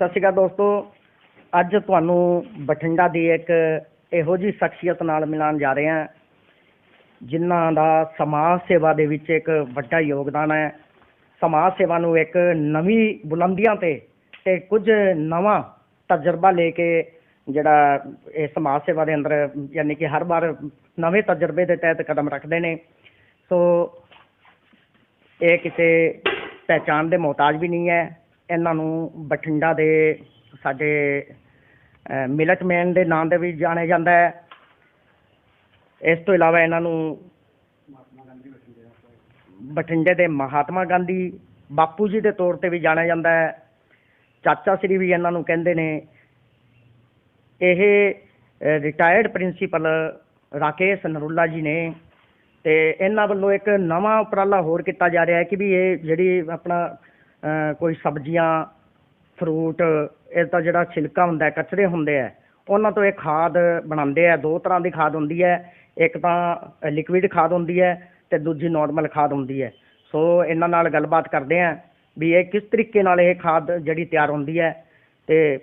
ਸਤਿ ਸ਼੍ਰੀ ਅਕਾਲ ਦੋਸਤੋ। ਅੱਜ ਤੁਹਾਨੂੰ ਬਠਿੰਡਾ ਦੀ ਇੱਕ ਇਹੋ ਜੀ ਸ਼ਖਸੀਅਤ ਨਾਲ ਮਿਲਾਉਣ ਜਾ ਰਹੇ ਹਾਂ, ਜਿਨ੍ਹਾਂ ਦਾ ਸਮਾਜ ਸੇਵਾ ਦੇ ਵਿੱਚ ਇੱਕ ਵੱਡਾ ਯੋਗਦਾਨ ਹੈ। ਸਮਾਜ ਸੇਵਾ ਨੂੰ ਇੱਕ ਨਵੀਂ ਬੁਲੰਦੀਆਂ ਤੇ ਤੇ ਕੁਝ ਨਵਾਂ ਤਜਰਬਾ ਲੈ ਕੇ ਜਿਹੜਾ ਇਹ ਸਮਾਜ ਸੇਵਾ ਦੇ ਅੰਦਰ, ਯਾਨੀ ਕਿ ਹਰ ਵਾਰ ਨਵੇਂ ਤਜਰਬੇ ਦੇ ਤਹਿਤ ਕਦਮ ਰੱਖਦੇ ਨੇ। ਸੋ ਇਹ ਕਿਸੇ ਪਹਿਚਾਣ ਦੇ ਮੁਹਤਾਜ ਵੀ ਨਹੀਂ ਹੈ। ਇਹਨਾਂ ਨੂੰ ਬਠਿੰਡਾ ਦੇ ਸਾਡੇ ਮਿਲਟਮੈਨ ਦੇ ਨਾਂ ਦੇ ਵੀ ਜਾਣਿਆ ਜਾਂਦਾ ਹੈ। ਇਸ ਤੋਂ ਇਲਾਵਾ ਇਹਨਾਂ ਨੂੰ ਬਠਿੰਡੇ ਦੇ ਮਹਾਤਮਾ ਗਾਂਧੀ ਬਾਪੂ ਜੀ ਦੇ ਤੌਰ ਤੇ ਵੀ ਜਾਣਿਆ ਜਾਂਦਾ ਹੈ। ਚਾਚਾ ਸ੍ਰੀ ਵੀ ਇਹਨਾਂ ਨੂੰ ਕਹਿੰਦੇ ਨੇ। ਇਹ ਰਿਟਾਇਰਡ ਪ੍ਰਿੰਸੀਪਲ ਰਾਕੇਸ਼ ਨਰੁੱਲਾ ਜੀ ਨੇ ਤੇ ਇਹਨਾਂ ਵੱਲੋਂ ਇੱਕ ਨਵਾਂ ਉਪਰਾਲਾ ਹੋਰ ਕੀਤਾ ਜਾ ਰਿਹਾ ਹੈ ਕਿ ਵੀ ਇਹ ਜਿਹੜੀ ਆਪਣਾ ਕੋਈ ਸਬਜ਼ੀਆਂ ਫਰੂਟ ਇਹ ਤਾਂ ਜਿਹੜਾ ਛਿਲਕਾ ਹੁੰਦਾ ਹੈ, ਕਚਰੇ ਹੁੰਦੇ ਆ ਉਹਨਾਂ ਤੋਂ ਇਹ ਖਾਦ ਬਣਾਉਂਦੇ ਆ ਦੋ ਤਰ੍ਹਾਂ ਦੀ ਖਾਦ ਹੁੰਦੀ ਹੈ, ਇੱਕ ਤਾਂ ਲਿਕੁਇਡ ਖਾਦ ਹੁੰਦੀ ਹੈ ਤੇ ਦੂਜੀ ਨਾਰਮਲ ਖਾਦ ਹੁੰਦੀ ਹੈ। ਸੋ ਇਹਨਾਂ ਨਾਲ ਗੱਲਬਾਤ ਕਰਦੇ ਆ ਵੀ ਇਹ ਕਿਸ ਤਰੀਕੇ ਨਾਲ ਇਹ ਖਾਦ ਜਿਹੜੀ ਤਿਆਰ ਹੁੰਦੀ ਹੈ ਤੇ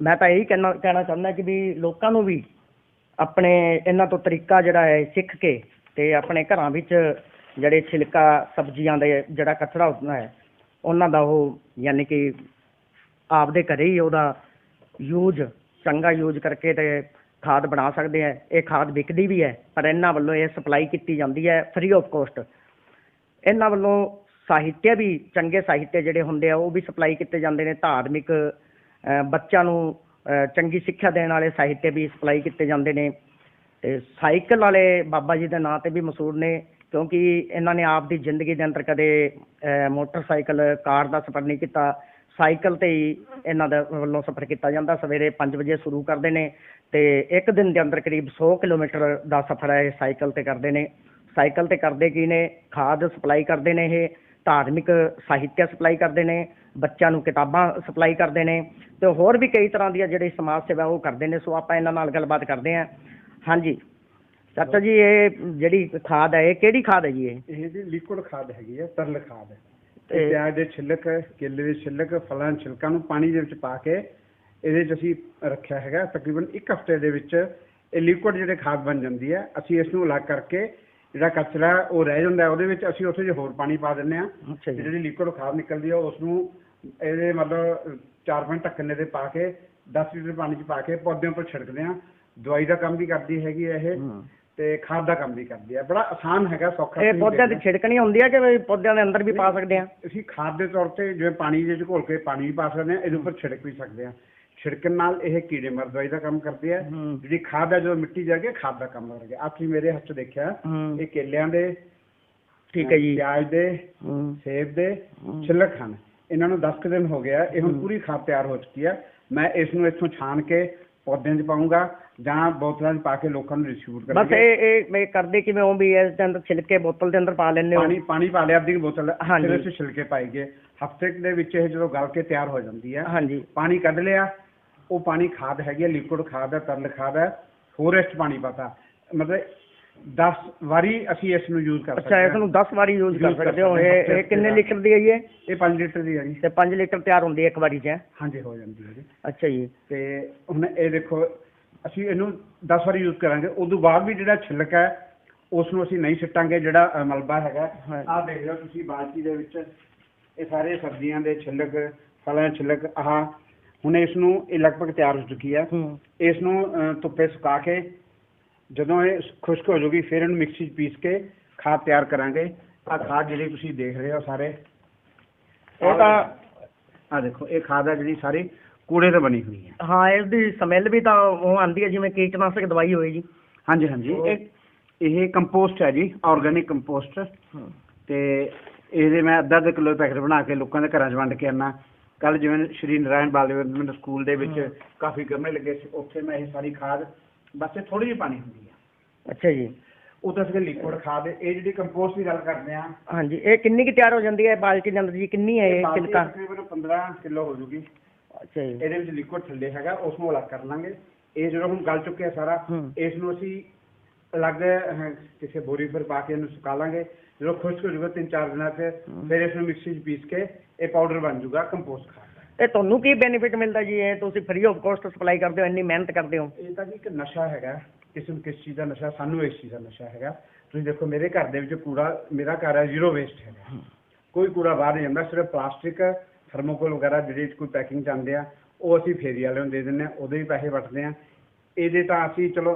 ਮੈਂ ਤਾਂ ਇਹੀ ਕਹਿਣਾ ਕਹਿਣਾ ਚਾਹੁੰਦਾ ਕਿ ਵੀ ਲੋਕਾਂ ਨੂੰ ਵੀ ਆਪਣੇ ਇਹਨਾਂ ਤੋਂ ਤਰੀਕਾ ਜਿਹੜਾ ਹੈ ਸਿੱਖ ਕੇ ਤੇ ਆਪਣੇ ਘਰਾਂ ਵਿੱਚ ਜਿਹੜੇ ਛਿਲਕਾ ਸਬਜ਼ੀਆਂ ਦੇ ਜਿਹੜਾ ਕਚਰਾ ਹੁੰਦਾ ਹੈ ਉਹਨਾਂ ਦਾ ਉਹ ਯਾਨੀ ਕਿ ਆਪਦੇ ਘਰੇ ਹੀ ਉਹਦਾ ਯੂਜ਼ ਚੰਗਾ ਯੂਜ਼ ਕਰਕੇ ਤੇ ਖਾਦ ਬਣਾ ਸਕਦੇ ਆ। ਇਹ ਖਾਦ ਵਿਕਦੀ ਵੀ ਹੈ, ਪਰ ਇਹਨਾਂ ਵੱਲੋਂ ਇਹ ਸਪਲਾਈ ਕੀਤੀ ਜਾਂਦੀ ਹੈ ਫ੍ਰੀ ਆਫ ਕੋਸਟ ਇਹਨਾਂ ਵੱਲੋਂ ਸਾਹਿਤਿਆ ਵੀ, ਚੰਗੇ ਸਾਹਿਤਿਆ ਜਿਹੜੇ ਹੁੰਦੇ ਆ, ਉਹ ਵੀ ਸਪਲਾਈ ਕੀਤੇ ਜਾਂਦੇ ਨੇ। ਧਾਰਮਿਕ ਬੱਚਿਆਂ ਨੂੰ ਚੰਗੀ ਸਿੱਖਿਆ ਦੇਣ ਵਾਲੇ ਸਾਹਿਤਿਆ ਵੀ ਸਪਲਾਈ ਕੀਤੇ ਜਾਂਦੇ ਨੇ। ਤੇ ਸਾਈਕਲ ਵਾਲੇ ਬਾਬਾ ਜੀ ਦੇ ਨਾਂ ਤੇ ਵੀ ਮਸ਼ਹੂਰ ਨੇ। ਕਿਉਂਕਿ ਇਹਨਾਂ ਨੇ ਆਪ ਦੀ ਜ਼ਿੰਦਗੀ ਦੇ ਅੰਦਰ ਕਦੇ ਮੋਟਰਸਾਈਕਲ, ਕਾਰ ਦਾ ਸਫ਼ਰ ਨਹੀਂ ਕੀਤਾ। ਸਾਈਕਲ ਤੇ ਹੀ ਇਹਨਾਂ ਦਾ ਵੱਲੋਂ ਸਫ਼ਰ ਕੀਤਾ ਜਾਂਦਾ। ਸਵੇਰੇ 5 ਵਜੇ ਸ਼ੁਰੂ ਕਰਦੇ ਨੇ ਤੇ ਇੱਕ ਦਿਨ ਦੇ ਅੰਦਰ ਕਰੀਬ 100 ਕਿਲੋਮੀਟਰ ਦਾ ਸਫ਼ਰ ਹੈ ਇਹ ਸਾਈਕਲ ਤੇ ਕਰਦੇ ਨੇ। ਸਾਈਕਲ ਤੇ ਕਰਦੇ ਕੀ ਨੇ? ਖਾਦ ਸਪਲਾਈ ਕਰਦੇ ਨੇ ਇਹ, ਧਾਰਮਿਕ ਸਾਹਿਤਿਆ ਸਪਲਾਈ ਕਰਦੇ ਨੇ, ਬੱਚਿਆਂ ਨੂੰ ਕਿਤਾਬਾਂ ਸਪਲਾਈ ਕਰਦੇ ਨੇ ਤੇ ਹੋਰ ਵੀ ਕਈ ਤਰ੍ਹਾਂ ਦੀਆਂ ਜਿਹੜੀ ਸਮਾਜ ਸੇਵਾ ਉਹ ਕਰਦੇ ਨੇ। ਸੋ ਆਪਾਂ ਇਹਨਾਂ ਨਾਲ ਗੱਲਬਾਤ ਕਰਦੇ ਹਾਂ। ਹਾਂਜੀ। ਚਾਚਾ ਜੀ ਇਹ ਜਿਹੜੀ ਖਾਦ ਹੈ ਇਹ ਕਿਹੜੀ ਖਾਦ ਹੈ ਜੀ ਇਹ? ਇਹ ਜੀ ਲਿਕੁਇਡ ਖਾਦ ਹੈਗੀ ਹੈ ਤਰਲ ਖਾਦ ਹੈ। ਤੇ- ਪਿਆਜ਼ ਦੇ ਛਿਲਕ ਕੇਲੇ ਦੇ ਛਿਲਕ ਫਲਾਂ ਦੇ ਛਿਲਕਾਂ ਨੂੰ ਪਾਣੀ ਦੇ ਵਿੱਚ ਪਾ ਕੇ ਇਹਦੇ 'ਚ ਅਸੀਂ ਰੱਖਿਆ ਹੈਗਾ ਤਕਰੀਬਨ 1 ਹਫ਼ਤੇ ਦੇ ਵਿੱਚ ਇਹ ਲਿਕੁਇਡ ਜਿਹੜੇ ਖਾਦ ਬਣ ਜਾਂਦੀ ਹੈ ਅਸੀਂ ਇਸ ਨੂੰ ਅਲੱਗ ਕਰਕੇ ਜਿਹੜਾ ਕਚਰਾ ਉਹ ਰਹਿ ਜਾਂਦਾ ਉਹਦੇ ਵਿੱਚ ਅਸੀਂ ਉੱਥੇ ਜੇ ਹੋਰ ਪਾਣੀ ਪਾ ਦਿੰਦੇ ਆ ਜਿਹੜੀ ਲਿਕੁਇਡ ਖਾਦ ਨਿਕਲਦੀ ਹੈ ਉਸ ਨੂੰ ਇਹਦੇ ਮਤਲਬ ਚਾਰ ਪੰਜ ਢੱਕਣੇ ਦੇ ਪਾ ਕੇ 10 ਲੀਟਰ ਪਾਣੀ 'ਚ ਪਾ ਕੇ ਪੌਦਿਆਂ ਉੱਪਰ ਛਿੜਕਦੇ ਆ ਦਵਾਈ ਦਾ ਕੰਮ ਵੀ ਕਰਦੀ ਹੈਗੀ ਇਹ। ਤੇ ਖਾਦ ਦਾ ਕੰਮ ਵੀ ਕਰਦੀ ਹੈ ਬੜਾ ਆਸਾਨ ਹੈਗਾ ਸੌਖਾ ਇਹ ਪੌਦਿਆਂ ਦੀ। ਛਿੜਕਣੀ ਹੁੰਦੀ ਹੈ ਕਿ ਵੀ ਪੌਦਿਆਂ ਦੇ ਅੰਦਰ ਵੀ ਪਾ ਸਕਦੇ ਆ ਅਸੀਂ ਖਾਦ ਦੇ ਤੌਰ ਤੇ ਜਿਵੇਂ ਪਾਣੀ ਦੇ ਵਿੱਚ ਘੋਲ ਕੇ ਪਾਣੀ ਵੀ ਪਾ ਸਕਦੇ ਹਾਂ ਇਹਦੇ ਉੱਪਰ ਛਿੜਕ ਵੀ ਸਕਦੇ ਹਾਂ ਛਿੜਕਣ ਨਾਲ ਇਹ ਕੀੜੇ ਮਾਰ ਦਵਾਈ ਦਾ ਕੰਮ ਕਰਦੀ ਹੈ ਹੂੰ। ਜਿਹੜੀ ਖਾਦ ਹੈ ਜਦੋਂ ਮਿੱਟੀ ਜਾ ਕੇ ਖਾਦ ਦਾ ਕੰਮ ਕਰ ਗਿਆ ਆਹ ਤੁਸੀਂ ਮੇਰੇ ਹੱਥ ਦੇਖਿਆ ਹੂੰ। ਇਹ ਕੇਲਿਆਂ ਦੇ ਠੀਕ ਹੈ ਜੀ ਪਿਆਜ਼ ਦੇ ਹੂੰ। ਸੇਬ ਦੇ ਹੂੰ। ਛਿਲਕ ਹਨ ਇਹਨਾਂ ਨੂੰ 10 ਕੁ ਦਿਨ ਹੋ ਗਿਆ ਇਹ ਹੁਣ ਪੂਰੀ ਖਾਦ ਤਿਆਰ ਹੋ ਚੁੱਕੀ ਹੈ ਮੈਂ ਇਸ ਨੂੰ ਇੱਥੋਂ ਛਾਣ ਕੇ ਪੌਦਿਆਂ 'ਚ ਪਾਉਂਗਾ ਜਾਂ ਬੋਤਲਾਂ 'ਚ ਪਾ ਕੇ ਲੋਕਾਂ ਨੂੰ ਡਿਸਟ੍ਰੀਬਿਊਟ ਬਸ ਕਰਾਂਗੇ ਇਹ ਇਹ ਮੈਂ ਕਰਦੇ ਕਿਵੇਂ ਹੋ ਵੀ ਇਸ ਦੇ ਅੰਦਰ ਛਿਲਕੇ ਬੋਤਲ ਦੇ ਅੰਦਰ ਪਾ ਲੈਂਦੇ ਹੋ? ਪਾਣੀ ਪਾਣੀ ਪਾ ਲਿਆ ਕੁ ਬੋਤਲ ਹਾਂਜੀ। ਫਿਰ 'ਚ ਛਿਲਕੇ ਪਾਈਏ ਹਫ਼ਤੇ ਦੇ ਵਿੱਚ ਇਹ ਜਦੋਂ ਗਲ ਕੇ ਤਿਆਰ ਹੋ ਜਾਂਦੀ ਹੈ ਹਾਂਜੀ। ਪਾਣੀ ਕੱਢ ਲਿਆ ਉਹ ਪਾਣੀ ਖਾਦ ਹੈਗੀ ਹੈ ਲਿਕੁਇਡ ਖਾਦ ਹੈ ਤਰਲ ਖਾਦ ਹੈ 'ਚ ਪਾਣੀ ਪਤਾ। ਮਤਲਬ 10 ਵਾਰੀ ਅਸੀਂ ਇਸ ਨੂੰ ਯੂਜ਼ ਕਰ ਸਕਦੇ ਅੱਛਾ ਇਸ ਨੂੰ 10 ਵਾਰੀ ਯੂਜ਼ ਕਰ ਸਕਦੇ ਹੋ। ਇਹ ਇਹ ਕਿੰਨੇ। ਲੀਟਰ ਦੀ ਹੈ ਜੀ ਇਹ? ਇਹ 5 ਲੀਟਰ ਦੀ ਹੈ ਜੀ। ਤੇ 5 ਲੀਟਰ ਤਿਆਰ ਹੁੰਦੀ ਹੈ ਇੱਕ ਵਾਰੀ 'ਚ? ਹਾਂਜੀ ਹੋ ਜਾਂਦੀ ਹੈ ਜੀ। ਅੱਛਾ ਜੀ। ਤੇ ਹੁਣ ਇਹ ਦੇਖੋ ਅਸੀਂ ਇਹਨੂੰ 10 ਵਾਰੀ ਯੂਜ਼ ਕਰਾਂਗੇ। ਉਦੋਂ ਬਾਅਦ ਵੀ ਜਿਹੜਾ ਛਿਲਕ ਹੈ ਉਸ ਨੂੰ ਅਸੀਂ ਨਹੀਂ ਸਿੱਟਾਂਗੇ ਜਿਹੜਾ ਮਲਬਾ ਹੈਗਾ। ਆਹ ਦੇਖ ਲਓ ਤੁਸੀਂ ਬਾਲਟੀ ਦੇ ਵਿੱਚ। ਇਹ ਸਾਰੇ ਸਬਜ਼ੀਆਂ ਦੇ ਛਿਲਕ ਫਲਾਂ ਦੇ ਛਿਲਕ ਆਹ। ਹੁਣ ਇਸ ਨੂੰ ਇਹ ਲਗਭਗ ਤਿਆਰ ਹੋ ਚੁੱਕੀ ਹੈ। ਇਸ ਨੂੰ ਧੁੱਪੇ ਸੁਕਾ ਕੇ ਜਦੋਂ ਇਹ ਖੁਸ਼ਕ ਹੋ ਜਾਊਗੀ ਫਿਰ ਇਹਨੂੰ ਮਿਕਸੀ 'ਚ ਪੀਸ ਕੇ ਖਾਦ ਤਿਆਰ ਕਰਾਂਗੇ। ਆਹ ਖਾਦ ਜਿਹੜੀ ਤੁਸੀਂ ਦੇਖ ਰਹੇ ਹੋ ਸਾਰੇ ਤਾਂ ਆਹ ਦੇਖੋ ਇਹ ਖਾਦ ਹੈ ਜਿਹੜੀ ਸਾਰੀ ਕੂੜੇ ਤੋਂ ਬਣੀ ਹੋਈ ਹੈ। ਹਾਂ ਇਸ ਦੀ ਸਮੈਲ ਵੀ ਤਾਂ ਉਹ ਆਂਦੀ ਹੈ ਜਿਵੇਂ ਕੀਟਨਾਸ਼ਕ ਦਵਾਈ ਹੋਏ ਜੀ। ਹਾਂਜੀ ਹਾਂਜੀ। ਇਹ ਇਹ ਕੰਪੋਸਟ ਹੈ ਜੀ ਆਰਗੇਨਿਕ ਕੰਪੋਸਟ। ਤੇ ਇਹਦੇ ਮੈਂ ਅੱਧਾ ਅੱਧਾ ਕਿਲੋ ਪੈਕਟ ਬਣਾ ਕੇ ਲੋਕਾਂ ਦੇ ਘਰਾਂ 'ਚ ਵੰਡ ਕੇ ਆਨਾ। ਕੱਲ ਜਿਵੇਂ ਸ਼੍ਰੀ ਨਾਰਾਇਣ ਬਾਲਵਿੰਦਰ ਸਕੂਲ ਦੇ ਵਿੱਚ। ਕਾਫੀ ਗਮਲੇ ਲੱਗੇ ਸੀ ਉੱਥੇ ਮੈਂ ਇਹ ਸਾਰੀ ਖਾਦ ਬਸ ਇਹ ਥੋੜੀ ਜਿਹੀ ਪਾਣੀ ਹੁੰਦੀ ਹੈ ਅੱਛਾ ਜੀ। ਉਹ ਤਾਂ ਸਿਰ ਲਿਕੁਇਡ ਖਾਦ ਹੈ। ਇਹ ਜਿਹੜੀ ਕੰਪੋਸਟ ਦੀ ਗੱਲ ਕਰਦੇ ਆ। ਹਾਂਜੀ ਇਹ ਕਿੰਨੀ ਕੁ ਤਿਆਰ ਹੋ ਜਾਂਦੀ ਹੈ? ਬਾਲਟੀ ਦੇ ਅੰਦਰ ਜੀ ਕਿੰਨੀ ਹੈ ਇਹ ਬਾਲਟੀ ਛਿਲਕਾ? ਤਕਰੀਬਨ 15 ਕਿਲੋ ਹੋ ਜੂਗੀ। ਅੱਛਾ ਜੀ। ਇਹਦੇ ਵਿੱਚ ਲਿਕੁਇਡ ਥੱਲੇ ਹੈਗਾ ਉਸ ਨੂੰ ਅਲੱਗ ਕਰ ਲਾਂਗੇ। ਇਹ ਜਦੋਂ ਹੁਣ ਗਲ ਚੁੱਕਿਆ ਸਾਰਾ ਹਮ। ਇਸ ਨੂੰ ਅਸੀਂ ਅਲੱਗ ਅਹ, ਕਿਸੇ ਬੋਰੀ ਪਰ ਪਾ ਕੇ ਇਹਨੂੰ ਸੁਕਾ ਲਾਂਗੇ। ਜਦੋਂ ਖੁਸ਼ਕ ਹੋ ਜਾਊਗਾ ਤਿੰਨ ਚਾਰ ਦਿਨਾਂ 'ਚ। ਫਿਰ ਇਸ ਨੂੰ ਮਿਕਸੀ 'ਚ ਪੀਸ ਕੇ ਇਹ ਪਾਊਡਰ ਬਣ ਜਾਊਗਾ ਕੰਪੋਸਟ ਖਾਦ ਇਹ ਤੁਹਾਨੂੰ ਕੀ ਬੈਨੀਫਿਟ ਮਿਲਦਾ ਜੀ? ਇਹ ਤੁਸੀਂ ਫ੍ਰੀ ਆਫ ਕਾਸਟ ਸਪਲਾਈ ਕਰਦੇ ਹੋ ਇੰਨੀ ਮਿਹਨਤ ਕਰਦੇ ਹੋ। ਇਹ ਤਾਂ ਜੀ ਇੱਕ ਨਸ਼ਾ ਹੈਗਾ ਕਿਸੇ ਨੂੰ ਕਿਸ ਚੀਜ਼ ਦਾ ਨਸ਼ਾ ਸਾਨੂੰ ਇਸ ਚੀਜ਼ ਦਾ ਨਸ਼ਾ ਹੈਗਾ। ਤੁਸੀਂ ਦੇਖੋ ਮੇਰੇ ਘਰ ਦੇ ਵਿੱਚ ਕੂੜਾ ਮੇਰਾ ਘਰ ਹੈ ਜ਼ੀਰੋ ਵੇਸਟ ਹੈਗਾ। ਕੋਈ ਕੂੜਾ ਬਾਹਰ ਨਹੀਂ ਜਾਂਦਾ ਸਿਰਫ ਪਲਾਸਟਿਕ ਥਰਮੋਕੋਲ ਵਗੈਰਾ ਜਿਹੜੇ ਕੋਈ ਪੈਕਿੰਗ ਚਾਹੁੰਦੇ ਆ ਉਹ ਅਸੀਂ ਫੇਰੀ ਵਾਲਿਆਂ ਨੂੰ ਦੇ ਦਿੰਦੇ ਆ ਉਹਦੇ ਵੀ ਪੈਸੇ ਵਟਦੇ ਆ ਇਹਦੇ ਤਾਂ ਅਸੀਂ ਚਲੋ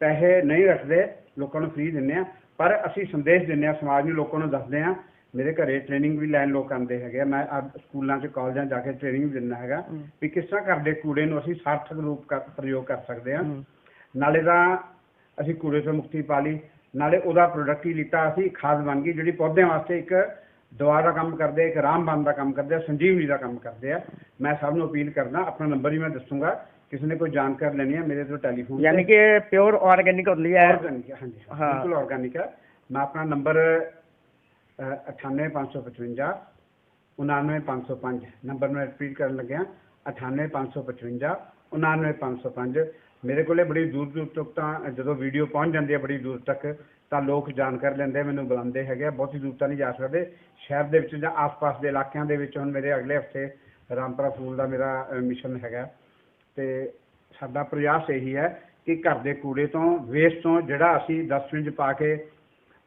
ਪੈਸੇ ਨਹੀਂ ਰੱਖਦੇ ਲੋਕਾਂ ਨੂੰ ਫ੍ਰੀ ਦਿੰਦੇ ਆ ਪਰ ਅਸੀਂ ਸੰਦੇਸ਼ ਦਿੰਦੇ ਆ ਸਮਾਜ ਨੂੰ ਲੋਕਾਂ ਨੂੰ ਦੱਸਦੇ ਆ ਮੇਰੇ ਘਰੇ ਟ੍ਰੇਨਿੰਗ ਵੀ ਲੈਣ ਲੋਕ ਆਉਂਦੇ ਹੈਗੇ ਆ ਮੈਂ ਅੱਜ ਸਕੂਲਾਂ 'ਚ ਕਾਲਜਾਂ 'ਚ ਜਾ ਕੇ ਟ੍ਰੇਨਿੰਗ ਵੀ ਦਿੰਦਾ ਹੈਗਾ ਹਮ। ਵੀ ਕਿਸ ਤਰ੍ਹਾਂ ਘਰ ਦੇ ਕੂੜੇ ਨੂੰ ਅਸੀਂ ਸਾਰਥਕ ਰੂਪ ਕਰ ਪ੍ਰਯੋਗ ਕਰ ਸਕਦੇ ਆ ਹਮ। ਨਾਲੇ ਤਾਂ ਅਸੀਂ ਕੂੜੇ ਤੋਂ ਮੁਕਤੀ ਪਾ ਲਈ ਨਾਲੇ ਉਹਦਾ ਪ੍ਰੋਡਕਟ ਹੀ ਲਿੱਤਾ ਅਸੀਂ ਖਾਦ ਬਣ ਗਈ ਜਿਹੜੀ ਪੌਦਿਆਂ ਵਾਸਤੇ ਇੱਕ ਦਵਾ ਦਾ ਕੰਮ ਕਰਦੇ ਇੱਕ ਰਾਮਬਾਨ ਦਾ ਕੰਮ ਕਰਦੇ ਆ ਸੰਜੀਵਨੀ ਦਾ ਕੰਮ ਕਰਦੇ ਆ ਮੈਂ ਸਭ ਨੂੰ ਅਪੀਲ ਕਰਦਾ ਆਪਣਾ ਨੰਬਰ ਹੀ ਮੈਂ ਦੱਸੂਗਾ ਕਿਸੇ ਨੇ ਕੋਈ ਜਾਣਕਾਰੀ ਲੈਣੀ ਹੈ ਮੇਰੇ ਤੋਂ ਟੈਲੀਫੋਨ ਯਾਨੀ ਕਿ ਪਿਓਰ ਆਰਗੈਨਿਕ ਹੁੰਦੀ ਹੈ ਆਰਗੈਨਿਕ ਹੈ ਹਾਂਜੀ ਹਾਂ। ਬਿਲਕੁਲ ਆਰਗੈਨਿਕ ਹੈ ਮੈਂ ਆਪਣਾ ਨੰਬਰ 98555 99505 ਨੰਬਰ ਨੂੰ ਰਿਪੀਟ ਕਰਨ ਲੱਗਿਆ 98555 99505 ਮੇਰੇ ਕੋਲੇ ਬੜੀ ਦੂਰ ਦੂਰ ਤੱਕ ਤਾਂ ਜਦੋਂ ਵੀਡੀਓ ਪਹੁੰਚ ਜਾਂਦੀ ਹੈ ਬੜੀ ਦੂਰ ਤੱਕ ਤਾਂ ਲੋਕ ਜਾਣਕਾਰੀ ਲੈਂਦੇ ਮੈਨੂੰ ਬੁਲਾਉਂਦੇ ਹੈਗੇ ਆ, ਬਹੁਤੀ ਦੂਰ ਤਾਂ ਨਹੀਂ ਜਾ ਸਕਦੇ। ਸ਼ਹਿਰ ਦੇ ਵਿੱਚ ਜਾਂ ਆਸ-ਪਾਸ ਦੇ ਇਲਾਕਿਆਂ ਦੇ ਵਿੱਚ ਹੁਣ ਮੇਰੇ ਅਗਲੇ ਹਫ਼ਤੇ ਰਾਮਪੁਰਾ ਫੂਲ ਦਾ ਮੇਰਾ ਮਿਸ਼ਨ ਹੈਗਾ। ਤੇ ਸਾਡਾ ਪ੍ਰਯਾਸ ਇਹੀ ਹੈ ਕਿ ਘਰ ਦੇ ਕੂੜੇ ਤੋਂ ਵੇਸਟ ਤੋਂ ਜਿਹੜਾ ਅਸੀਂ ਡਸਟਬਿਨ 'ਚ ਪਾ ਕੇ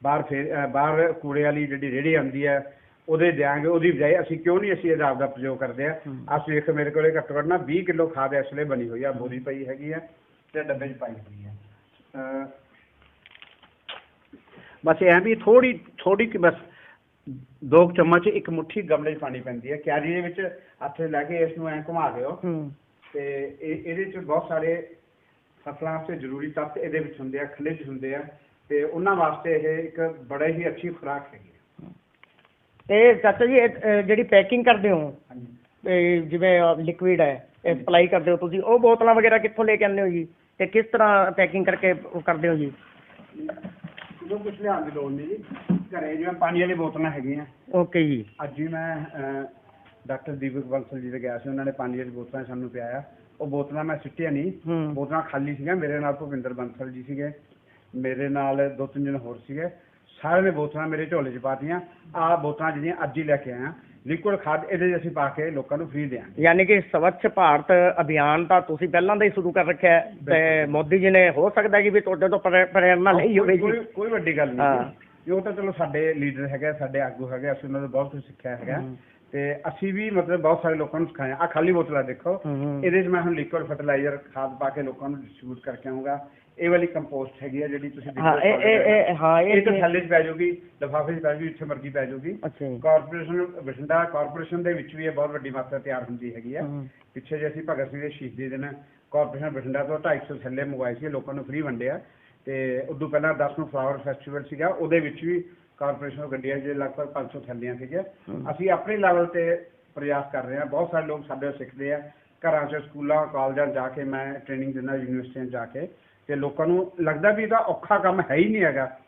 ਬਾਹਰ ਫੇਰ ਅਹ ਬਾਹਰ ਕੂੜੇ ਵਾਲੀ ਜਿਹੜੀ ਰੇਹੜੀ ਆਉਂਦੀ ਹੈ ਉਹਦੇ ਦਿਆਂਗੇ ਉਹਦੀ ਬਜਾਏ ਅਸੀਂ ਕਿਉਂ ਨਹੀਂ ਅਸੀਂ ਇਹਦਾ ਆਪਦਾ ਪ੍ਰਯੋਗ ਕਰਦੇ ਆ। ਆਹ ਵੇਖ ਮੇਰੇ ਕੋਲੇ ਘੱਟੋ ਘੱਟ ਨਾ 20 ਕਿਲੋ ਖਾਦ ਇਸ ਵੇਲੇ ਬਣੀ ਹੋਈ ਆ ਬੋਰੀ ਪਈ ਹੈਗੀ ਆ ਤੇ ਡੱਬੇ 'ਚ ਪਾਈ ਹੋਈ ਅਹ ਬਸ ਇਹ ਹੈ ਵੀ ਥੋੜੀ ਥੋੜੀ ਕਿ ਬਸ ਦੋ ਕੁ ਚਮਚ ਇੱਕ ਮੁੱਠੀ ਗਮਲੇ 'ਚ ਪਾਣੀ ਪੈਂਦੀ ਹੈ। ਕਿਆਰੀ ਦੇ ਵਿੱਚ ਹੱਥ ਲੈ ਕੇ ਇਸ ਨੂੰ ਐਂ ਘੁਮਾ ਦਿਓ। ਹੂੰ। ਤੇ ਇਹ ਇਹਦੇ ਚ ਬਹੁਤ ਸਾਰੇ ਫਸਲਾਂ ਵਾਸਤੇ ਜ਼ਰੂਰੀ ਤੱਤ ਇਹਦੇ ਵਿੱਚ ਹੁੰਦੇ ਆ ਖਲਿਜ ਹੁੰਦੇ ਆ। ਤੇ ਉਹਨਾਂ ਵਾਸਤੇ ਇਹ ਇੱਕ ਬੜਾ ਹੀ ਅੱਛੀ ਖੁਰਾਕ ਹੈਗੀ ਹੈ। ਤੇ ਚਾਚਾ ਜੀ ਇਹ, ਅਹ, ਜਿਹੜੀ ਪੈਕਿੰਗ ਕਰਦੇ ਹੋ ਹਾਂਜੀ। ਇਹ ਜਿਵੇਂ ਲਿਕਵਿਡ ਹੈ ਇਹ ਸਪਲਾਈ ਕਰਦੇ ਹੋ ਤੁਸੀਂ ਉਹ ਬੋਤਲਾਂ ਵਗੈਰਾ ਕਿੱਥੋਂ ਲੈ ਕੇ ਆਉਂਦੇ ਹੋ ਜੀ? ਤੇ ਕਿਸ ਤਰ੍ਹਾਂ ਪੈਕਿੰਗ ਕਰਕੇ ਉਹ ਕਰਦੇ ਹੋ ਜੀ? ਜੋ ਕੁਝ ਲਿਆਉਣ ਦੀ ਲੋੜ ਨਹੀਂ ਜੀ। ਘਰੇ ਜਿਵੇਂ ਪਾਣੀ ਵਾਲੀ ਬੋਤਲਾਂ ਹੈਗੀਆਂ। ਓਕੇ ਜੀ। ਅੱਜ ਹੀ ਮੈਂ ਡਾਕਟਰ ਦੀਪਕ ਬੰਸਲ ਜੀ ਦੇ ਗਿਆ ਸੀ ਉਹਨਾਂ ਨੇ ਪਾਣੀ ਵਾਲੀ ਬੋਤਲਾਂ ਸਾਨੂੰ ਪਿਆਇਆ। ਉਹ ਬੋਤਲਾਂ ਮੈਂ ਸਿੱਟੀਆਂ ਨਹੀਂ। ਹੂੰ। ਬੋਤਲਾਂ ਖਾਲੀ ਸੀਗੀਆਂ ਮੇਰੇ ਨਾਲ ਭੁਪਿੰਦਰ ਬੰਸਲ ਜੀ ਸੀਗੇ। ਮੇਰੇ ਨਾਲ ਦੋ ਤਿੰਨ ਜਣ ਹੋਰ ਸੀਗੇ। ਸਾਰਿਆਂ ਨੇ ਬੋਤਲਾਂ ਮੇਰੇ ਝੋਲੇ 'ਚ ਪਾਤੀਆਂ। ਆਹ ਬੋਤਲਾਂ ਜਿਹੜੀਆਂ ਅੱਜ ਹੀ ਲੈ ਕੇ ਆਇਆ। ਲਿਕੁਇਡ ਖਾਦ ਇਹਦੇ 'ਚ ਅਸੀਂ ਪਾ ਕੇ ਲੋਕਾਂ ਨੂੰ ਫ੍ਰੀ ਦਿਆਂਗੇ। ਯਾਨੀ ਕਿ ਸਵੱਛ ਭਾਰਤ ਅਭਿਆਨ ਤਾਂ ਤੁਸੀਂ ਪਹਿਲਾਂ ਦਾ ਹੀ ਸ਼ੁਰੂ ਕਰ ਰੱਖਿਆ ਹੈ ਤੇ। ਮੋਦੀ ਜੀ ਨੇ ਹੋ ਸਕਦਾ ਕਿ ਵੀ ਤੁਹਾਡੇ ਤੋਂ ਪ੍ਰੇ- ਪ੍ਰੇਰਨਾ ਲਈ ਹੋਵੇ ਕੋਈ ਜੀ। ਕੋਈ- ਕੋਈ ਵੱਡੀ ਗੱਲ ਹਾਂ। ਨਹੀਂ ਜੀ। ਉਹ ਤਾਂ ਚਲੋ ਸਾਡੇ ਲੀਡਰ ਹੈਗੇ ਸਾਡੇ ਆਗੂ ਹੈਗੇ ਅਸੀਂ ਉਹਨਾਂ ਤੋਂ ਬਹੁਤ ਕੁਝ ਸਿੱਖਿਆ ਹੈਗਾ। ਹੂੰ। ਤੇ ਅਸੀਂ ਵੀ ਮਤਲਬ ਬਹੁਤ ਸਾਰੇ ਲੋਕਾਂ ਨੂੰ ਸਿਖਾਇਆ। ਆ ਖਾਲੀ ਬੋਤਲਾਂ ਦੇਖੋ। ਇਹਦੇ 'ਚ ਮੈਂ ਹੁਣ ਲਿਕੁਇਡ ਫਰਟੀਲਾਈਜ਼ਰ ਖਾਦ ਪਾ ਕੇ ਲੋਕਾਂ ਨੂੰ ਡਿਸਟ੍ਰੀਬਿਊਟ ਕਰਕੇ ਆਉਂਗਾ ਇਹ ਵਾਲੀ ਕੰਪੋਸਟ ਹੈਗੀ ਆ ਜਿਹੜੀ ਤੁਸੀਂ ਹਾਂ ਇਹ ਇਹ ਇਹ ਹਾਂ ਇਹ ਤਾਂ ਥੱਲੇ 'ਚ ਪੈ ਜਾਊਗੀ ਲਿਫਾਫੇ 'ਚ ਪੈ ਜਾਊਗੀ ਜਿੱਥੇ ਮਰਜ਼ੀ ਪੈ ਜਾਊਗੀ। ਕਾਰਪੋਰੇਸ਼ਨ ਬਠਿੰਡਾ ਕਾਰਪੋਰੇਸ਼ਨ ਦੇ ਵਿੱਚ ਵੀ ਇਹ ਬਹੁਤ ਵੱਡੀ ਮਾਤਰਾ ਤਿਆਰ ਹੁੰਦੀ ਹੈਗੀ ਆ। ਪਿੱਛੇ ਜੇ ਅਸੀਂ ਭਗਤ ਸਿੰਘ ਦੇ ਸ਼ਹੀਦੀ ਦਿਨ ਕਾਰਪੋਰੇਸ਼ਨ ਬਠਿੰਡਾ ਤੋਂ 250 ਥੈਲੇ ਮੰਗਵਾਏ ਸੀ ਲੋਕਾਂ ਨੂੰ ਫ੍ਰੀ ਵੰਡਿਆ। ਤੇ ਉਦੋਂ ਪਹਿਲਾਂ 10 ਨੂੰ ਫਲਾਵਰ ਫੈਸਟੀਵਲ ਸੀਗਾ ਉਹਦੇ ਵਿੱਚ ਵੀ ਕਾਰਪੋਰੇਸ਼ਨ ਗੱਡੀਆਂ 'ਚ ਲਗਭਗ 500 ਥੈਲੀਆਂ ਸੀਗੀਆਂ। ਅਸੀਂ ਆਪਣੇ ਲੈਵਲ ਤੇ ਪ੍ਰਯਾਸ ਕਰ ਰਹੇ ਹਾਂ। ਬਹੁਤ ਸਾਰੇ ਲੋਕ ਸਾਡੇ ਤੋਂ ਸਿੱਖਦੇ ਆ। ਘਰਾਂ 'ਚ ਸਕੂਲਾਂ ਕਾਲਜਾਂ ਜਾ ਕੇ ਮੈਂ ਟ੍ਰੇਨਿੰਗ ਦਿੰਦਾ ਯੂਨੀਵਰਸਿਟੀਆਂ ਜਾ ਕੇ। ਤੇ ਲੋਕਾਂ ਨੂੰ ਲੱਗਦਾ ਵੀ ਇਹਦਾ ਔਖਾ ਕੰਮ ਹੈ ਹੀ ਨਹੀਂ ਹੈਗਾ।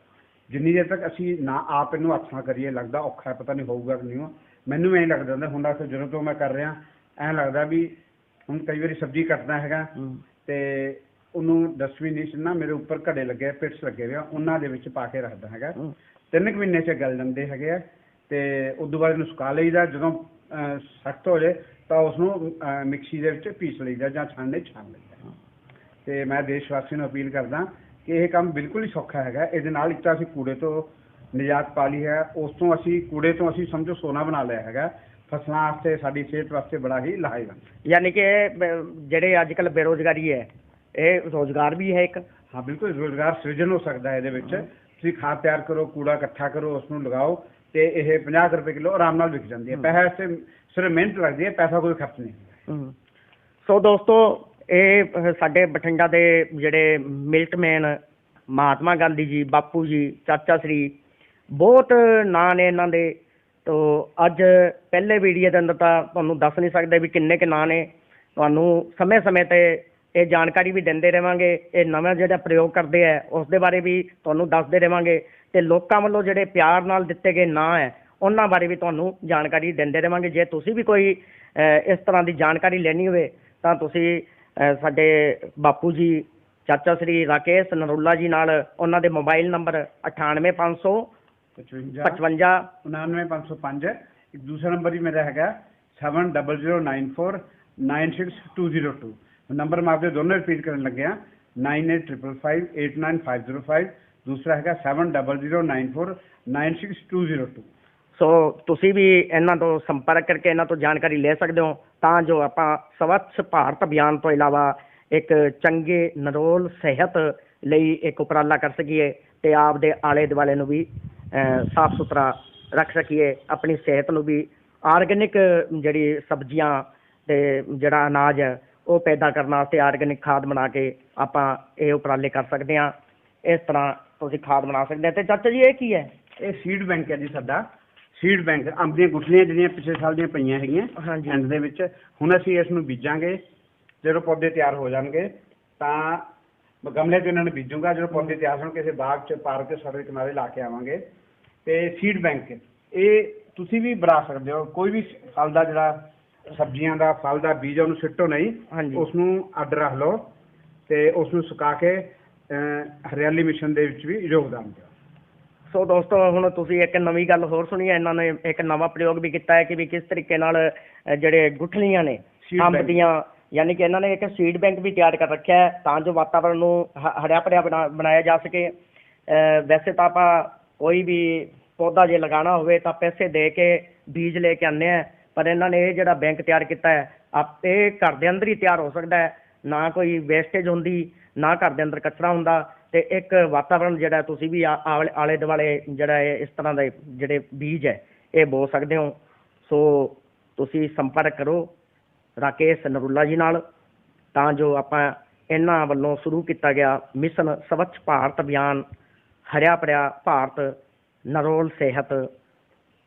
ਜਿੰਨੀ ਦੇਰ ਤੱਕ ਅਸੀਂ ਨਾ ਆਪ ਇਹਨੂੰ ਹੱਥ ਕਰੀਏ ਲੱਗਦਾ ਔਖਾ ਹੈ ਪਤਾ ਨਹੀਂ ਹੋਊਗਾ ਕਿ ਨਹੀਂ ਮੈਨੂੰ ਐਂ ਲੱਗਦਾ ਹੁੰਦਾ ਹੁੰਦਾ ਕਿ ਜਦੋਂ ਤੋਂ ਮੈਂ ਕਰ ਰਿਹਾ ਐਂ ਲੱਗਦਾ ਵੀ ਹੁਣ ਕਈ ਵਾਰੀ ਸਬਜ਼ੀ ਕੱਟਦਾ ਹੈਗਾ। ਤੇ ਉਹਨੂੰ ਡਸਟਬਿਨ ਨਹੀਂ ਸੀ ਨਾ ਮੇਰੇ ਉੱਪਰ ਘੜੇ ਲੱਗੇ ਪਿਟਸ ਲੱਗੇ ਹੋਏ ਆ ਉਹਨਾਂ ਦੇ ਵਿੱਚ ਪਾ ਕੇ ਰੱਖਦਾ ਹੈਗਾ। ਤਿੰਨ ਕੁ ਮਹੀਨੇ ਚ ਗਲ ਜਾਂਦੇ ਹੈਗੇ ਆ ਤੇ ਉਸ ਤੋਂ ਬਾਅਦ ਇਹਨੂੰ ਸੁਕਾ ਲਈਦਾ ਜਦੋਂ ਸਖਤ ਹੋ ਜਾਏ ਤਾਂ ਉਸ ਨੂੰ ਮਿਕਸੀ ਦੇ ਵਿੱਚ ਪੀਸ ਲਈਦਾ ਜਾਂ ਛਾਣਨੇ ਛਾਣ ਲਈਦਾ। ਤੇ ਮੈਂ ਦੇਸ਼ ਵਾਸੀਆਂ ਨੂੰ ਅਪੀਲ ਕਰਦਾ ਕਿ ਇਹ ਕੰਮ ਬਿਲਕੁਲ ਹੀ ਸੌਖਾ ਹੈਗਾ। ਇਹਦੇ ਨਾਲ ਇੱਕ ਤਾਂ ਅਸੀਂ ਕੂੜੇ ਤੋਂ ਨਿਜਾਤ ਪਾ ਲਈ ਹੈ ਉਸ ਤੋਂ ਅਸੀਂ ਕੂੜੇ ਤੋਂ ਅਸੀਂ ਸਮਝੋ ਸੋਨਾ ਬਣਾ ਲਿਆ ਹੈਗਾ। ਫਸਲਾਂ ਵਾਸਤੇ ਸਾਡੀ ਸਿਹਤ ਵਾਸਤੇ ਬੜਾ ਹੀ ਲਾਹੇਵੰਦ। ਯਾਨੀ ਕਿ ਇਹ ਬ- ਜਿਹੜੇ ਅੱਜ ਕੱਲ ਬੇਰੋਜ਼ਗਾਰੀ ਹੈ ਇਹ ਰੋਜ਼ਗਾਰ ਵੀ ਹੈ ਇੱਕ? ਹਾਂ ਬਿਲਕੁਲ ਰੋਜ਼ਗਾਰ ਸ੍ਰਿਜਨ ਹੋ ਸਕਦਾ ਹੈ ਇਹਦੇ ਵਿੱਚ। ਤੁਸੀਂ ਖਾਦ ਤਿਆਰ ਕਰੋ ਕੂੜਾ ਇਕੱਠਾ ਕਰੋ ਉਸ ਨੂੰ ਲਗਾਓ ਤੇ ਇਹ 50 ਰੁਪਏ ਕਿਲੋ ਆਰਾਮ ਨਾਲ ਵਿਕ ਜਾਂਦੀ ਹੈ। ਪੈਸਾ ਸਿਰਫ ਮਿਹਨਤ ਲੱਗਦੀ ਹੈ ਪੈਸਾ ਕੋਈ ਖਰਚ ਨਹੀਂ। ਸੋ ਦੋਸਤੋ ਇਹ ਸਾਡੇ ਬਠਿੰਡਾ ਦੇ ਜਿਹੜੇ ਮਿਲਟਮੈਨ ਮਹਾਤਮਾ ਗਾਂਧੀ ਜੀ ਬਾਪੂ ਜੀ ਚਾਚਾ ਸ੍ਰੀ ਬਹੁਤ ਨਾਂ ਨੇ ਇਹਨਾਂ ਦੇ ਤੋ ਅੱਜ ਪਹਿਲੇ ਵੀਡੀਓ ਦੇ ਅੰਦਰ ਤਾਂ ਤੁਹਾਨੂੰ ਦੱਸ ਨਹੀਂ ਸਕਦੇ ਵੀ ਕਿੰਨੇ ਕੁ ਨਾਂ ਨੇ ਤੁਹਾਨੂੰ ਸਮੇਂ-ਸਮੇਂ ਤੇ ਇਹ ਜਾਣਕਾਰੀ ਵੀ ਦਿੰਦੇ ਰਵਾਂਗੇ ਇਹ ਨਵਾਂ ਜਿਹੜਾ ਪ੍ਰਯੋਗ ਕਰਦੇ ਆ ਉਸ ਦੇ ਬਾਰੇ ਵੀ ਤੁਹਾਨੂੰ ਦੱਸਦੇ ਰਵਾਂਗੇ ਤੇ ਲੋਕਾਂ ਵੱਲੋਂ ਜਿਹੜੇ ਪਿਆਰ ਨਾਲ ਦਿੱਤੇ ਗਏ ਨਾਂ ਹੈ ਉਹਨਾਂ ਬਾਰੇ ਵੀ ਤੁਹਾਨੂੰ ਜਾਣਕਾਰੀ ਦਿੰਦੇ ਰਵਾਂਗੇ। ਜੇ ਤੁਸੀਂ ਵੀ ਕੋਈ ਇਸ ਤਰ੍ਹਾਂ ਦੀ ਜਾਣਕਾਰੀ ਲੈਣੀ ਹੋਵੇ ਤਾਂ ਤੁਸੀਂ ਸਾਡੇ ਬਾਪੂ ਜੀ ਚਾਚਾ ਸ੍ਰੀ ਰਾਕੇਸ਼ ਨਰੁੱਲਾ ਜੀ ਨਾਲ ਉਹਨਾਂ ਦੇ ਮੋਬਾਈਲ ਨੰਬਰ 98500 55 55 99505 ਇੱਕ ਦੂਸਰਾ ਨੰਬਰ ਹੀ ਮੇਰਾ ਹੈਗਾ 7094962202 ਨੰਬਰ ਮੈਂ ਆਪਦੇ ਦੋਨੋਂ ਰਿਪੀਟ ਕਰਨ ਲੱਗਿਆ। 9855589505 ਦੂਸਰਾ ਹੈਗਾ 7094962202 ਸੋ ਤੁਸੀਂ ਵੀ ਇਹਨਾਂ ਤੋਂ ਸੰਪਰਕ ਕਰਕੇ ਇਹਨਾਂ ਤੋਂ ਜਾਣਕਾਰੀ ਲੈ ਸਕਦੇ ਹੋ। ਤਾਂ ਜੋ ਆਪਾਂ ਸਵੱਛ ਭਾਰਤ ਅਭਿਆਨ ਤੋਂ ਇਲਾਵਾ ਇੱਕ ਚੰਗੇ ਨਰੋਲ ਸਿਹਤ ਲਈ ਇੱਕ ਉਪਰਾਲਾ ਕਰ ਸਕੀਏ ਤੇ ਆਪ ਦੇ ਆਲੇ ਦੁਆਲੇ ਨੂੰ ਵੀ ਸਾਫ਼ ਸੁਥਰਾ ਰੱਖ ਸਕੀਏ। ਆਪਣੀ ਸਿਹਤ ਨੂੰ ਵੀ ਆਰਗੈਨਿਕ ਜਿਹੜੀ ਸਬਜ਼ੀਆਂ ਤੇ ਜਿਹੜਾ ਅਨਾਜ ਹੈ ਉਹ ਪੈਦਾ ਕਰਨ ਵਾਸਤੇ ਆਰਗੈਨਿਕ ਖਾਦ ਬਣਾ ਕੇ ਆਪਾਂ ਇਹ ਉਪਰਾਲੇ ਕਰ ਸਕਦੇ ਹਾਂ। ਇਸ ਤਰ੍ਹਾਂ ਤੁਸੀਂ ਖਾਦ ਬਣਾ ਸਕਦੇ ਹੋ। ਤੇ ਚਾਚਾ ਜੀ ਇਹ ਕੀ ਹੈ? ਇਹ ਸੀਡ ਬੈਂਕ ਹੈ ਜੀ ਸਾਡਾ। ਸੀਡ ਬੈਂਕ ਅੰਬ ਦੀਆਂ ਗੁਠਲੀਆਂ ਜਿਹੜੀਆਂ ਪਿਛਲੇ ਸਾਲ ਦੀਆਂ ਪਈਆਂ ਹੈਗੀਆਂ ਹਾਂਜੀ। ਐਂਡ ਦੇ ਵਿੱਚ। ਹੁਣ ਅਸੀਂ ਇਸ ਨੂੰ ਬੀਜਾਂਗੇ। ਜਦੋਂ ਪੌਦੇ ਤਿਆਰ ਹੋ ਜਾਣਗੇ ਤਾਂ ਮੈਂ ਗਮਲੇ 'ਚ ਇਹਨਾਂ ਨੂੰ ਬੀਜੂੰਗਾ। ਜਦੋਂ ਪੌਦੇ ਤਿਆਰ ਹੋਣ ਕਿਸੇ ਬਾਗ 'ਚ ਪਾਰਕ 'ਚ ਸੜਕ ਕਿਨਾਰੇ ਲਾ ਕੇ ਆਵਾਂਗੇ। ਤੇ ਸੀਡ ਬੈਂਕ ਇਹ ਤੁਸੀਂ ਵੀ ਬਣਾ ਸਕਦੇ ਹੋ। ਕੋਈ ਵੀ ਫਲ ਦਾ ਜਿਹੜਾ ਸਬਜ਼ੀਆਂ ਦਾ ਫਲ ਦਾ ਬੀਜ ਉਹਨੂੰ ਸਿੱਟੋ ਨਹੀਂ ਹਾਂਜੀ। ਉਸ ਨੂੰ ਅੱਡ ਰੱਖ ਲਓ ਤੇ ਉਸ ਨੂੰ ਸੁਕਾ ਕੇ ਅਹ, ਹਰਿਆਲੀ ਮਿਸ਼ਨ ਦੇ ਵਿੱਚ ਵੀ ਯੋਗਦਾਨ ਦਿਓ ਸੋ ਦੋਸਤੋ ਹੁਣ ਤੁਸੀਂ ਇੱਕ ਨਵੀਂ ਗੱਲ ਹੋਰ ਸੁਣੀ ਹੈ ਇਹਨਾਂ ਨੇ ਇੱਕ ਨਵਾਂ ਪ੍ਰਯੋਗ ਵੀ ਕੀਤਾ ਹੈ ਕਿ ਵੀ ਕਿਸ ਤਰੀਕੇ ਨਾਲ ਅਹ, ਜਿਹੜੇ ਗੁਠਲੀਆਂ ਨੇ Seed ਅੰਬ bank। ਦੀਆਂ ਯਾਨੀ ਕਿ ਇਹਨਾਂ ਨੇ ਇੱਕ ਸੀਡ ਬੈਂਕ ਵੀ ਤਿਆਰ ਕਰ ਰੱਖਿਆ ਹੈ ਤਾਂ ਜੋ ਵਾਤਾਵਰਣ ਨੂੰ ਹ- ਹਰਿਆ ਭਰਿਆ ਬਣਾ- ਬਣਾਇਆ ਜਾ ਸਕੇ ਅਹ, ਵੈਸੇ ਤਾਂ ਆਪਾਂ ਕੋਈ ਵੀ ਪੌਦਾ ਜੇ ਲਗਾਉਣਾ ਹੋਵੇ ਤਾਂ ਪੈਸੇ ਦੇ ਕੇ ਬੀਜ ਲੈ ਕੇ ਆਉਂਦੇ ਆ ਪਰ ਇਹਨਾਂ ਨੇ ਇਹ ਜਿਹੜਾ ਬੈਂਕ ਤਿਆਰ ਕੀਤਾ ਹੈ, ਆਪੇ ਘਰ ਦੇ ਅੰਦਰ ਹੀ ਤਿਆਰ ਹੋ ਸਕਦਾ ਹੈ, ਨਾ ਕੋਈ ਵੇਸਟੇਜ ਹੁੰਦੀ, ਨਾ ਘਰ ਦੇ ਅੰਦਰ ਕਚਰਾ ਹੁੰਦਾ ਤੇ ਇੱਕ ਵਾਤਾਵਰਣ ਜਿਹੜਾ ਤੁਸੀਂ ਵੀ ਆ- ਆਲੇ ਆਲੇ ਦੁਆਲੇ ਜਿਹੜਾ ਇਹ ਇਸ ਤਰ੍ਹਾਂ ਦੇ ਜਿਹੜੇ ਬੀਜ ਹੈ, ਇਹ ਬੋ ਸਕਦੇ ਹੋ। ਸੋ ਤੁਸੀਂ ਸੰਪਰਕ ਕਰੋ ਰਾਕੇਸ਼ ਨਰੁੱਲਾ ਜੀ ਨਾਲ ਤਾਂ ਜੋ ਆਪਾਂ ਇਹਨਾਂ ਵੱਲੋਂ ਸ਼ੁਰੂ ਕੀਤਾ ਗਿਆ ਮਿਸ਼ਨ ਸਵੱਛ ਭਾਰਤ ਅਭਿਆਨ, ਹਰਿਆ ਭਰਿਆ ਭਾਰਤ, ਨਰੋਲ ਸਿਹਤ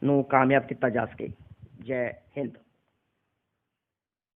ਨੂੰ ਕਾਮਯਾਬ ਕੀਤਾ ਜਾ ਸਕੇ। ਜੈ ਹਿੰਦ।